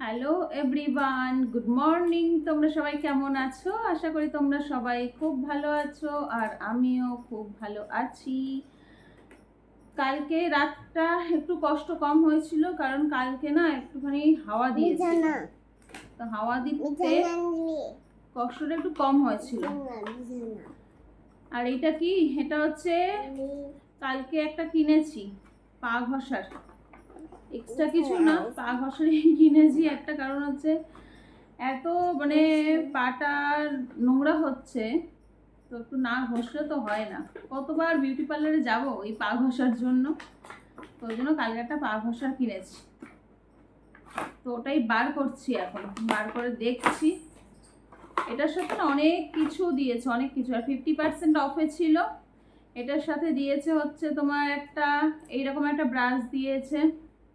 Hello everyone good morning তোমরা সবাই কেমন আছো? আশা করি তোমরা সবাই খুব ভালো আছো আর আমিও খুব ভালো আছি। কালকে রাতটা একটু কষ্ট কম হয়েছিল কারণ কালকে না একটুখানি হাওয়া দিয়েছিল। তো হাওয়া দিতে কষ্টটা একটু কম হয়েছিল। আর এটা কি? এটা হচ্ছে কালকে একটা কিনেছি পা ঘষার। এক্সট্রা কিছু না পা ঘষারই কিনেছি একটা কারণ হচ্ছে এত মানে পাটার নোংরা হচ্ছে তো একটু না ঘষলে তো হয় না। কতবার বিউটি পার্লারে যাব এই পা ঘষার জন্য? তো ওই জন্য কালকে একটা পা ঘষার কিনেছি। তো ওটাই বার করছি এখন বার করে দেখছি। এটার সাথে না অনেক কিছু দিয়েছে অনেক কিছু। আর ফিফটি পার্সেন্ট অফে ছিল। এটার সাথে দিয়েছে হচ্ছে তোমার একটা এইরকম একটা ব্রাশ দিয়েছে।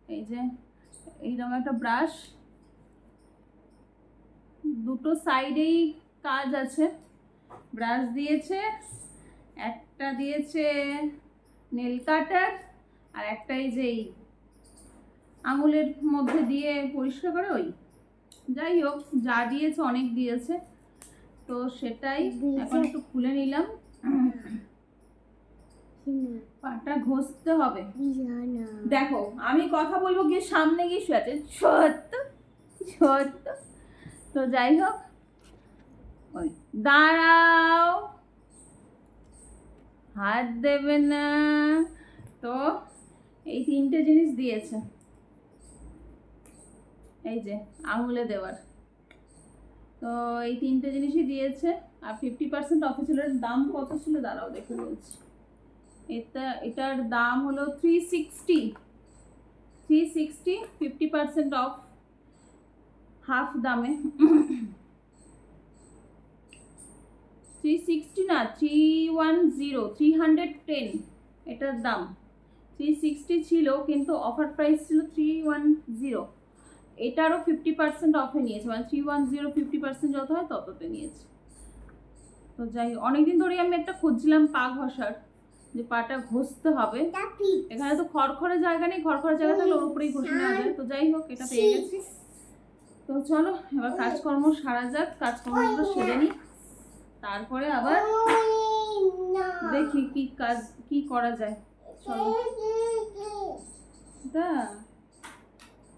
এই যে এইরকম একটা ব্রাশ দুটো সাইডেই কাজ আছে। ব্রাশ দিয়েছে একটা দিয়েছে নেল কাটার আর একটা এই যে এই আঙুলের মধ্যে দিয়ে পরিষ্কার করে ওই। যাই হোক যা দিয়েছে অনেক দিয়েছে। তো সেটাই এখন একটু খুলে নিলাম। পাটা ঘষতে হবে। দেখো আমি কথা বলব গিয়ে সামনে গিয়ে শুয়ে আছে। সত্য সত্য। তো যাই হোক ওই দাঁড়াও। হাত দেবে না। তো এই তিনটে জিনিস দিয়েছে। এই যে আঙুলে দেওয়ার। তো এই তিনটে জিনিসই দিয়েছে। আর ফিফটি পার্সেন্ট অফিসের দাম কত ছিল? দাঁড়াও দেখে বলছি। এটা, এটার দাম হলো three sixty three sixty fifty percent off half দামে। থ্রি সিক্সটি না three one zero three hundred ten এটার দাম। থ্রি সিক্সটি ছিল, কিন্তু অফার প্রাইস ছিল থ্রি ওয়ান জিরো এটারও ফিফটি পার্সেন্ট অফে নিয়েছে মানে three one zero fifty percent যত হয় তততে নিয়েছে। তো যাই, অনেকদিন ধরেই আমি একটা খুঁজছিলাম পা ঘষার যে পাটা ঘষতে হবে। এখানে তো খড়খড়ে জায়গা নেই খড়খড়ে জায়গা থাকলে ওর উপরেই ঘষে নেওয়া যায়। তো যাই হোক এটা পেয়ে গেছি। তো চলো এবার কাজকর্ম সারা যাক কাজকর্মগুলো সেরে নিই। তারপরে আবার দেখি কি কাজ কি করা যায়। চলো। ওটা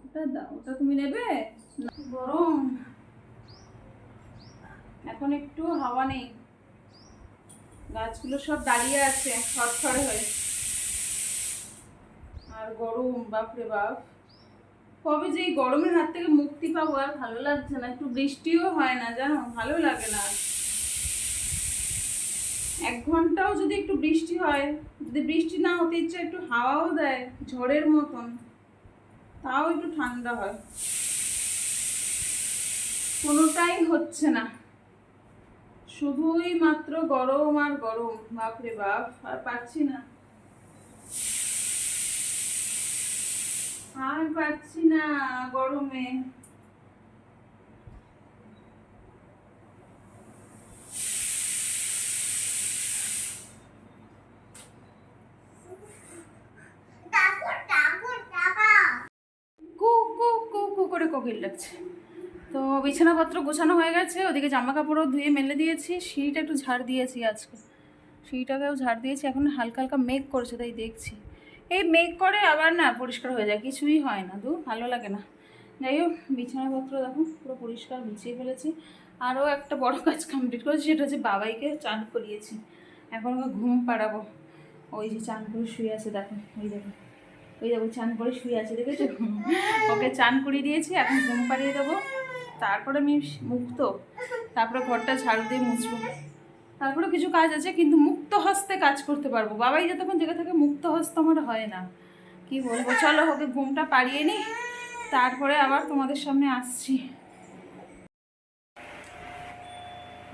ওটা দাও ওটা তুমি নেবে? গরম। এখন একটু হাওয়া নেই। গাছগুলো সব দাঁড়িয়ে আছে ছড়ছড়ে হয়ে। আর গরম, বাপরে বাপ। কবে যে গরমের হাত থেকে মুক্তি পাবো আর ভালো লাগছে না, একটু বৃষ্টিও হয় না, জানো, ভালো লাগে না। এক ঘন্টাও যদি একটু বৃষ্টি হয়, যদি বৃষ্টি না হতে ইচ্ছে একটু হাওয়াও দেয়, ঝড়ের মতন, তাও একটু ঠান্ডা হয়। কোনোটাই হচ্ছে না। শুধুই মাত্র গরম আর গরম। বাপরে বাপ আর পাচ্ছি না। আর পাচ্ছি না গরমে। কু কু কু কু করে কোকিল লাগছে বিছানাপত্র গোছানো হয়ে গেছে, ওদিকে জামা কাপড়ও ধুয়ে মেলে দিয়েছি, সিঁড়িটা একটু ঝাড় দিয়েছি আজকে। সিঁড়িটাকেও ঝাড় দিয়েছি, এখন হালকা হালকা মেঘ করেছে তাই দেখছি। এই মেঘ করে আবার না পরিষ্কার হয়ে যায়, কিছুই হয় না দু, ভালো লাগে না। যাই হোক, বিছানাপত্র দেখো, পুরো পরিষ্কার গুছিয়ে ফেলেছি। আরও একটা বড় কাজ কমপ্লিট করেছি, সেটা হচ্ছে বাবাইকে চান করিয়েছি। এখন ওকে ঘুম পাড়াবো। ওই যে চান করে শুয়ে আছে, দেখো ওই দেখো। ওই দেখো, চান করে শুয়ে আছে, দেখেছ? ওকে চান করিয়ে দিয়েছি, এখন ঘুম পাড়িয়ে দেবো। তারপরে আমি মুক্ত। তারপরে ঘরটা ঝাড়ু দিয়ে মুছবো। তারপরে কিছু কাজ আছে, কিন্তু মুক্ত হস্তে কাজ করতে পারব। বাবাই যতক্ষণ জেগে থাকে, মুক্ত হস্ত আমার হয় না। কি বলব? চলো, ওকে ঘুমটা পাড়িয়ে নিই। তারপরে আবার তোমাদের সামনে আসছি।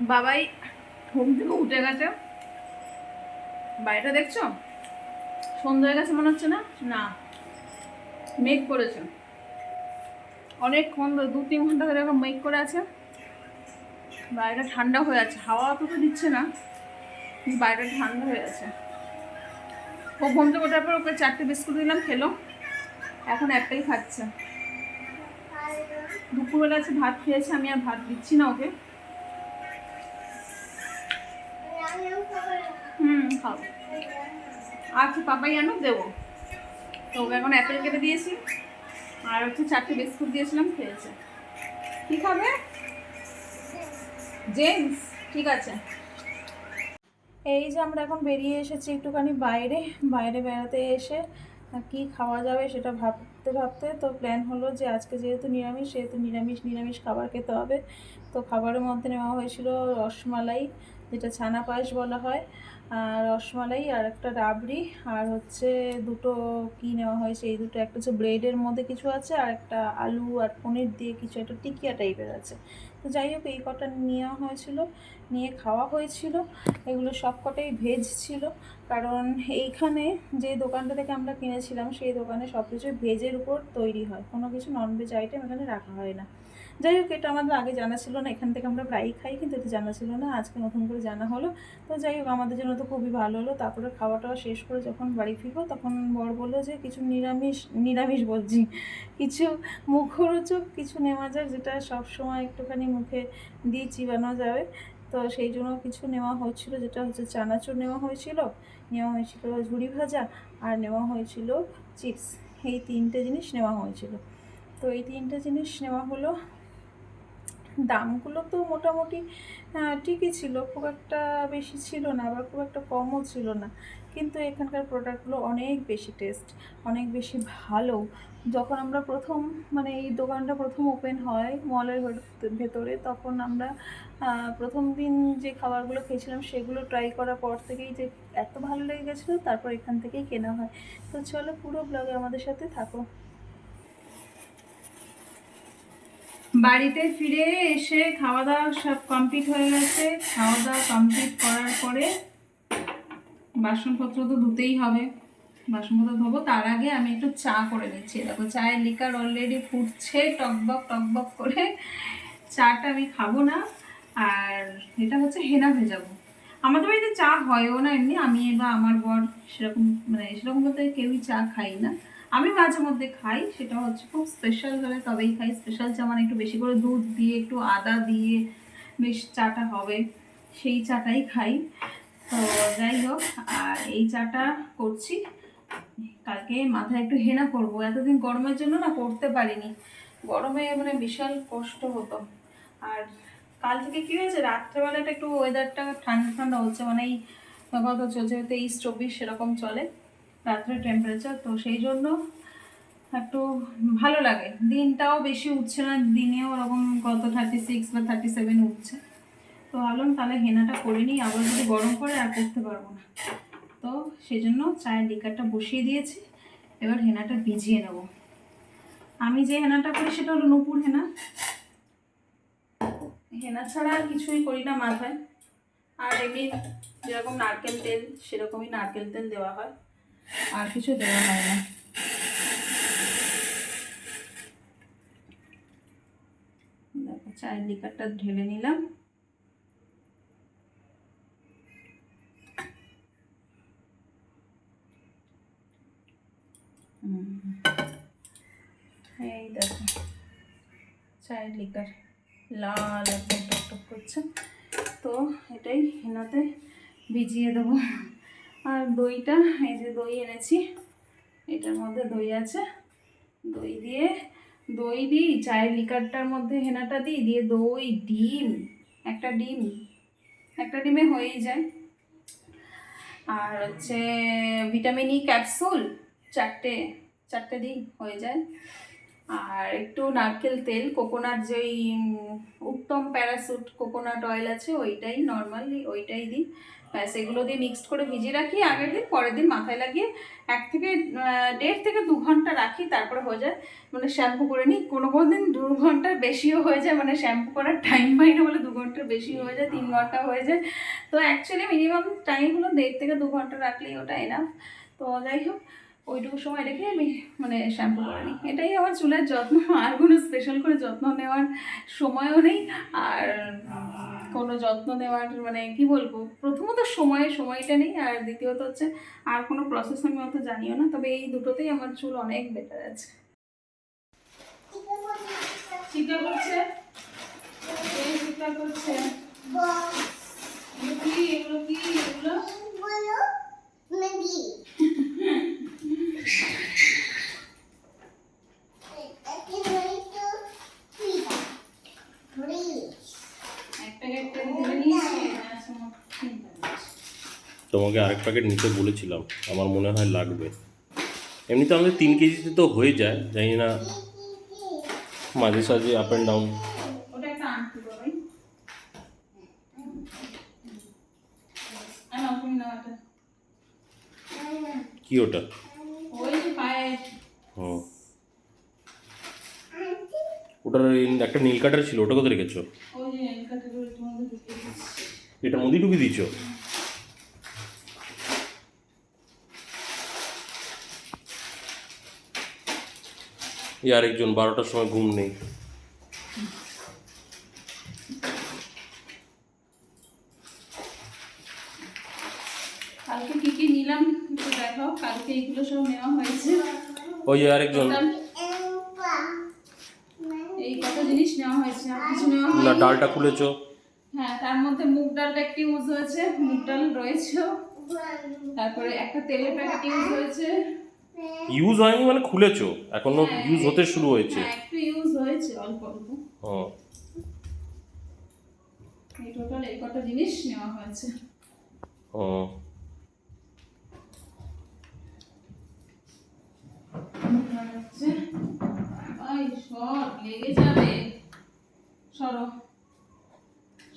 বাবাই ঘুম থেকে উঠে গেছে। বাড়িটা দেখছ? সন্ধ্যা হয়ে গেছে মনে হচ্ছে না? না। মেঘ করেছে। অনেকক্ষণ ধরে দু তিন ঘণ্টা ধরে এখন মেক করে আছে। বাইরেটা ঠান্ডা হয়ে আছে। হাওয়া তো তো দিচ্ছে না বাইরেটা ঠান্ডা হয়ে আছে। ও ঘুম থেকে ওঠার পর ওকে চারটে বিস্কুট দিলাম, খেলো। এখন অ্যাপেল খাচ্ছে। দুপুরবেলা আছে ভাত খেয়েছে, আমি আর ভাত দিচ্ছি না ওকে। হুম, খাও। আচ্ছা পাপাই আনো দেবো। তো ওকে এখন অ্যাপেল কেটে দিয়েছি। আর হচ্ছে চারটে বিস্কুট দিয়েছিলাম, খেয়েছে। কি খাবে? জেমস ঠিক আছে। এই যে আমরা এখন বেরিয়ে এসেছি একটুখানি বাইরে বাইরে বেড়াতে এসে কি খাওয়া যাবে সেটা ভাবতে ভাবতে তো প্ল্যান হলো যে আজকে যেহেতু নিরামিষ, সেহেতু নিরামিষ নিরামিষ খাবার খেতে হবে। তো খাবারের মধ্যে নেওয়া হয়েছিল রসমালাই, যেটা ছানা পায়েস বলা হয়। রসমালাই আর একটা রাবড়ি আর হচ্ছে দুটো কি নেওয়া হয়েছে এই দুটো, একটা হচ্ছে ব্রেডের মধ্যে কিছু আছে আর একটা আলু আর পনির দিয়ে কিছু একটা টিকিয়া টাইপের আছে। তো যাই হোক, এই কটা নেওয়া হয়েছিল, নিয়ে খাওয়া হয়েছিল। এগুলো সব কটাই ভেজ ছিল। কারণ এইখানে যে দোকানটা থেকে আমরা কিনেছিলাম, সেই দোকানে সব কিছু ভেজের উপর তৈরি হয়। কোনো কিছু ননভেজ আইটেম এখানে রাখা হয় না। যাই হোক, এটা আমাদের আগে জানা ছিল না, এখান থেকে আমরা প্রায়ই খাই, কিন্তু এটা জানা ছিল না, আজকে নতুন করে জানা হলো। তো যাই হোক, আমাদের জন্য তো খুবই ভালো হলো। তারপরে খাওয়া টাওয়া শেষ করে যখন বাড়ি ফিরবো, তখন বর বলল যে, কিছু নিরামিষ নিরামিষ বলছি। কিছু মুখরোচক কিছু নেওয়া যাক যেটা সবসময় একটুখানি মুখে দিয়ে চিবানো যাবে। তো সেই জন্য কিছু নেওয়া হয়েছিল যেটা হচ্ছে চানাচুর নেওয়া হয়েছিল নেওয়া হয়েছিল ঝুড়ি ভাজা, আর নেওয়া হয়েছিল চিপস। এই তিনটে জিনিস নেওয়া হয়েছিল। তো এই তিনটে জিনিস নেওয়া হলো। দামগুলো তো মোটামুটি ঠিকই ছিল, খুব একটা বেশি ছিল না আবার খুব একটা কমও ছিল না। কিন্তু এখানকার প্রোডাক্টগুলো অনেক বেশি টেস্ট অনেক বেশি ভালো। যখন আমরা প্রথম মানে এই দোকানটা প্রথম ওপেন হয় মলের ভেতরে, তখন আমরা প্রথম দিন যে খাবারগুলো খেয়েছিলাম সেগুলো ট্রাই করার পর থেকেই যে এত ভালো লেগে গেছিল তারপর এখান থেকেই কেনা হয়। তো চলো পুরো ব্লগে আমাদের সাথে থাকো। বাড়িতে ফিরে এসে খাওয়া দাওয়া সব কমপ্লিট হয়ে গেছে। খাওয়া দাওয়া কমপ্লিট করার পরে বাসনপত্র তো ধুতেই হবে। বাসনপত্র ধোবো, তার আগে আমি একটু চা করে নিচ্ছি। দেখো, চায়ের লিকার অলরেডি ফুটছে, টকবক টকবক করে। চাটা আমি খাব না। আর এটা হচ্ছে হেনা ভেজাবো। আমাদের বাড়িতে চা হয়ও না এমনি। আমি বা আমার বর সেরকম মানে সেরকম বলতে কেউই চা খাই না। আমি মাঝে মধ্যে খাই, সেটা হচ্ছে খুব স্পেশাল হলে তবেই খাই। স্পেশাল চা মানে একটু বেশি করে দুধ দিয়ে, একটু আদা দিয়ে বেশ চাটা হবে, সেই চাটাই খাই। তো যাই হোক, আর এই চাটা করছি। কালকে মাথায় একটু হেনা করব। এতদিন গরমের জন্য না করতে পারিনি। গরমে মানে বিশাল কষ্ট হতো। আর কাল থেকে কী হয়েছে? রাত্রেবেলাটা একটু ওয়েদারটা ঠান্ডা ঠান্ডা হচ্ছে মানে এই কত চলছে তেইশ চব্বিশ সেরকম চলে রাত্রে টেম্পারেচার তো সেই জন্য একটু ভালো লাগে। দিনটাও বেশি উঠছে না, দিনেও ওরকম কত থার্টি সিক্স বা থার্টি সেভেন উঠছে। তো ভাবলাম তাহলে হেনাটা করে নিই, আবার যদি গরম করে আর করতে পারব না। তো সেই জন্য চায়ের লিকারটা বসিয়ে দিয়েছি, এবার হেনাটা ভিজিয়ে নেব। আমি যে হেনাটা করি সেটা হলো নূপুর হেনা। হেনা ছাড়া আর কিছুই করি না মাথায়। আর এমনি যেরকম নারকেল তেল, সেরকমই নারকেল তেল দেওয়া হয়। আর কিছু দেওয়া হয় না। দেখো, চায়ের লিকারটা ঢেলে নিলাম। এই দেখো, চায়ের লিকার। লাল একদম টকটক করছে। তো এটাই হেনাতে ভিজিয়ে দেবো। আর দইটা, এই যে দই এনেছি, এটার মধ্যে দই আছে। দই দিয়ে, দই দিই, চায়ের লিকারটার মধ্যে হেনাটা দিই, দিয়ে দই, ডিম, একটা ডিম, একটা ডিমে হয়েই যায়। আর হচ্ছে ভিটামিন ই ক্যাপসুল, চারটে চারটে দিই, হয়ে যায়। আর একটু নারকেল তেল, কোকোনাট যেই উত্তম প্যারাসুট কোকোনাট অয়েল আছে, ওইটাই নর্মালি ওইটাই দিই। ব্যাস, এগুলো দিয়ে মিক্সড করে ভিজিয়ে রাখি, আগের দিন, পরের দিন মাথায় লাগিয়ে এক থেকে দেড় থেকে দু ঘণ্টা রাখি, তারপরে হয়ে যায়। মানে শ্যাম্পু করে নিই, কোনো কোনো দিন দু ঘণ্টার বেশিও হয়ে যায় মানে শ্যাম্পু করার টাইম পাই না বলে দু ঘণ্টার বেশি হয়ে যায়, তিন ঘণ্টা হয়ে যায়। তো অ্যাকচুয়ালি মিনিমাম টাইম হলো দেড় থেকে দু ঘণ্টা রাখলেই ওটা এনাফ তো যাই হোক ওইটুকু সময় রেখে আমি মানে শ্যাম্পু করে নিই এটাই আমার চুলের যত্ন, আর কোনো স্পেশাল করে যত্ন নেওয়ার সময়ও নেই, আর কোনো যত্ন নেওয়ার মানে কি বলব? প্রথমত সময়ে, সময়টা নেই, আর দ্বিতীয়ত হচ্ছে আর কোনো প্রসেস আমি অত জানিও না, তবে এই দুটোতেই আমার চুল অনেক বেটার আছে। চিকা করছে? চিকা করছে এগুলো কি এগুলো কি এগুলো এক প্যাকেট করে ধরে নিয়েছি আচ্ছা, মোট তিন প্যাকেট। তোমাকে আরেক প্যাকেট নিতে বলেছিলাম আমার মনে হয় লাগবে। এমনিতে আমাদের তিন কেজিতে তো হয়ে যায় জানি না মাঝে সাঝে আপ অ্যান্ড ডাউন কি ওটা? ওটার একটা নীল কাটার ছিল ওটা কোথায় রেখেছো? মধ্যে ঢুকিয়ে এটা মুদি টুকি দিয়েছ? এই আরেকজন বারোটার সময় ঘুম নেই। কালকে কি কি নিলাম একটু দেখো কালকে এইগুলো সব নেওয়া হয়েছে। ওই আরেকজন। এই কত জিনিস নেওয়া হয়েছে কিছু নেওয়া না ডালটা খুলেছো? হ্যাঁ তার মধ্যে মুগ ডালটা একটু ইউজ হয়েছে মুগ ডাল রয়েছে। তারপরে একটা তেলের প্যাকেট ইউজ হয়েছে ইউজ হয়নি মানে খুলেছো এখনও ইউজ হতে শুরু হয়েছে। হ্যাঁ একটু ইউজ হয়েছে অল্প অল্প। হুম এই টোটাল এই কটা জিনিস নেওয়া হয়েছে। আই সর লেগে যাবে। সরো।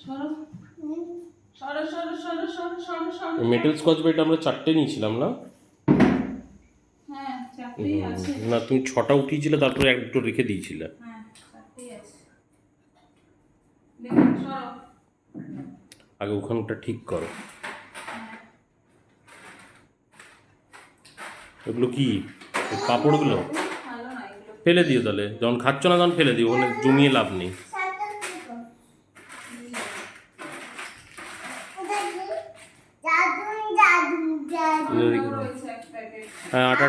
সরো। সরো সরো সরো সরো সরো সরো। মেটেল স্কচ ব্রাইট আমরা চারটে নিয়েছিলাম না? হ্যাঁ চারটেই আছে। না তুমি ছটা উঠিয়েছিলে তারপরে এক দুটো রেখে দিয়েছিলে। হ্যাঁ আগে ওখানটা ঠিক করো। এগুলো কি? এগুলো ফেলে দিও তাহলে। যখন খাচ্ছ না তখন ফেলে দিও ওখানে জমিয়ে লাভ নেই।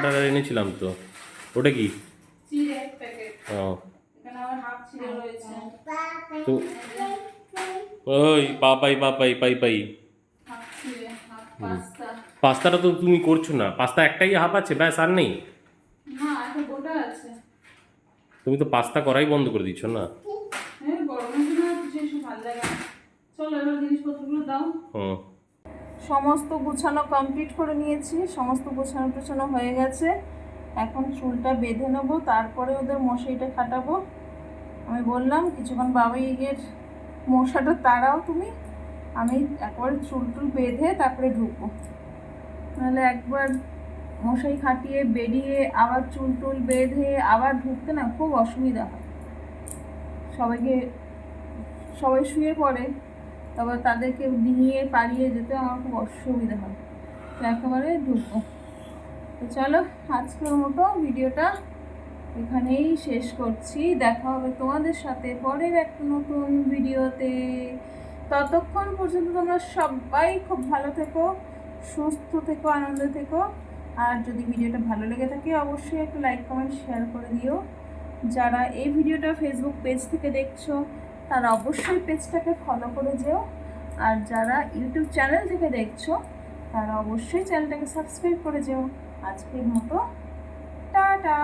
টাটার এনেছিলাম তো। ওটা কি? ও। তো ওই পাপাই পাপাই পাই পাই পাস্তাটা তো তুমি করছ না। পাস্তা একটাই হাফ আছে ব্যাস আর নেই? তুমি তো পাস্তা করাই বন্ধ করে দিচ্ছ না। চলো এবার জিনিসপত্রগুলো দাও। হুম। সমস্ত গুছানো কমপ্লিট করে নিয়েছি, সমস্ত গোছানো টোছানো হয়ে গেছে। এখন চুলটা বেঁধে নেব, তারপরে ওদের মশাইটা খাটাবো। আমি বললাম, কিছুক্ষণ বাবাইয়ের মশাটা তাড়াও তুমি। আমি একবারে চুল টুল বেঁধে তারপরে ঢুকবো। নাহলে একবার মশাই খাটিয়ে, বেরিয়ে, আবার চুল টুল বেঁধে, আবার ঢুকতে না খুব অসুবিধা হয়। সবাইকে, সবাই শুয়ে পড়ে। তারপর তাদেরকে নিয়ে পালিয়ে যেতে আমার খুব অসুবিধা হয়। তো একেবারে ঢুকবো। তো চলো, আজকের মতো ভিডিওটা এখানেই শেষ করছি। দেখা হবে তোমাদের সাথে পরের একটা নতুন ভিডিওতে। ততক্ষণ পর্যন্ত তোমরা সবাই খুব ভালো থেকো, সুস্থ থেকো, আনন্দে থেকো। আর যদি ভিডিওটা ভালো লেগে থাকে, অবশ্যই একটা লাইক, কমেন্ট শেয়ার করে দিও। যারা এই ভিডিওটা ফেসবুক পেজ থেকে দেখছ তারা অবশ্যই পেজটাকে ফলো করে যেও। আর যারা ইউটিউব চ্যানেল থেকে দেখছ, তারা অবশ্যই চ্যানেলটাকে সাবস্ক্রাইব করে যেও। আজকের মতো, টাটা